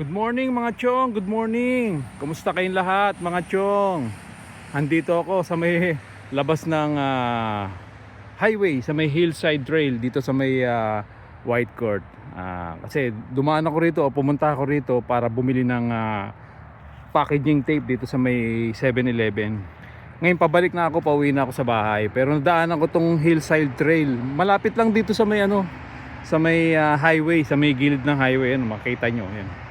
Good morning mga chong, good morning. Kumusta kayong lahat mga chong? Andito ako sa may labas ng ah, highway, sa may hillside trail dito sa may ah, White Court. Ah, kasi dumaan ako rito o pumunta ako rito para bumili ng ah, packaging tape dito sa may 7-Eleven. Ngayon pabalik na ako, pauwi na ako sa bahay. Pero nadaanan ko tong hillside trail. Malapit lang dito sa may ano, sa may ah, highway, sa may gilid ng highway. Ano, makita nyo. Yan.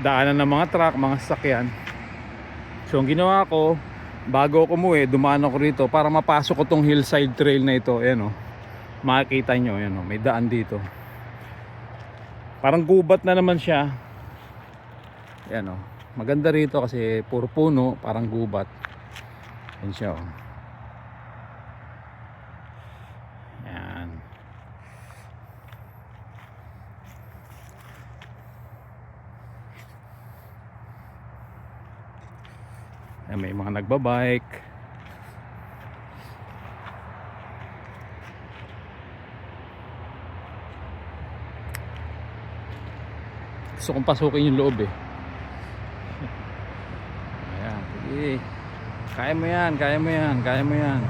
Daanan ng mga truck, mga sasakyan. So ang ginawa ko, bago ako umuwi, dumaan ako rito para mapasok ko tong hillside trail na ito. Ayan o. Makikita nyo, ayan o. May daan dito. Parang gubat na naman siya. Ayan o. Maganda rito kasi puro puno, parang gubat. Ayan siya o. Ayan, may mga nagbabike. Gusto kong pasukin yung loob eh. Ayan, sige. Kaya mo yan, kaya mo yan, kaya mo yan.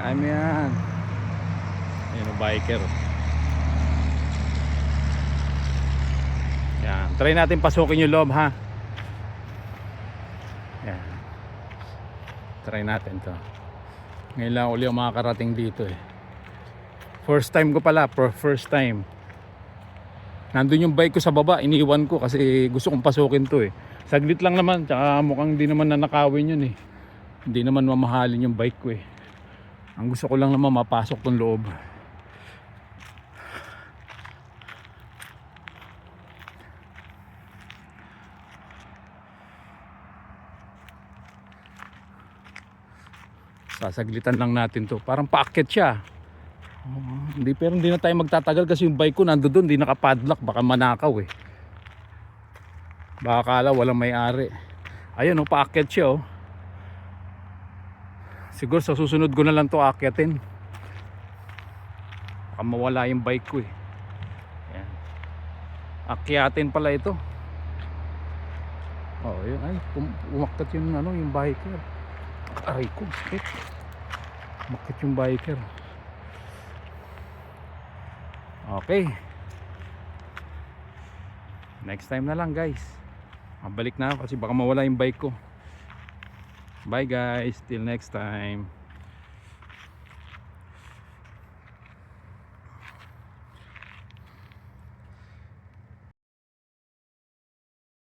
Kaya mo yan. Ayan o, biker. Yan. Try natin pasukin yung loob ha. Yan. Try natin to. Ngayon lang uli makakarating dito eh. First time ko pala, for first time. Nandun yung bike ko sa baba, iniwan ko kasi gusto kong pasukin to eh. Saglit lang naman, tsaka mukhang hindi naman nanakawin yun eh. Hindi naman mamahalin yung bike ko eh. Ang gusto ko lang naman mapasok tong loob. Sasaglitan lang natin to. Parang paakyat siya. Oh, hindi pero hindi na tayo magtatagal kasi yung bike ko nando doon, hindi nakapadlock, baka manakaw eh. Baka kala walang may-ari. Ayun oh, paakyat siya oh. Siguro sa susunod ko na lang to aakyatin. Baka mawala yung bike ko eh. Ayan. Akyatin pala ito. Oh, yun ay umakyat yung ano, yung biker. Aray ko, sakit. Umakyat yung biker. Okay. Next time na lang guys. Mabalik na ako kasi baka mawala yung bike ko. Bye guys. Till next time.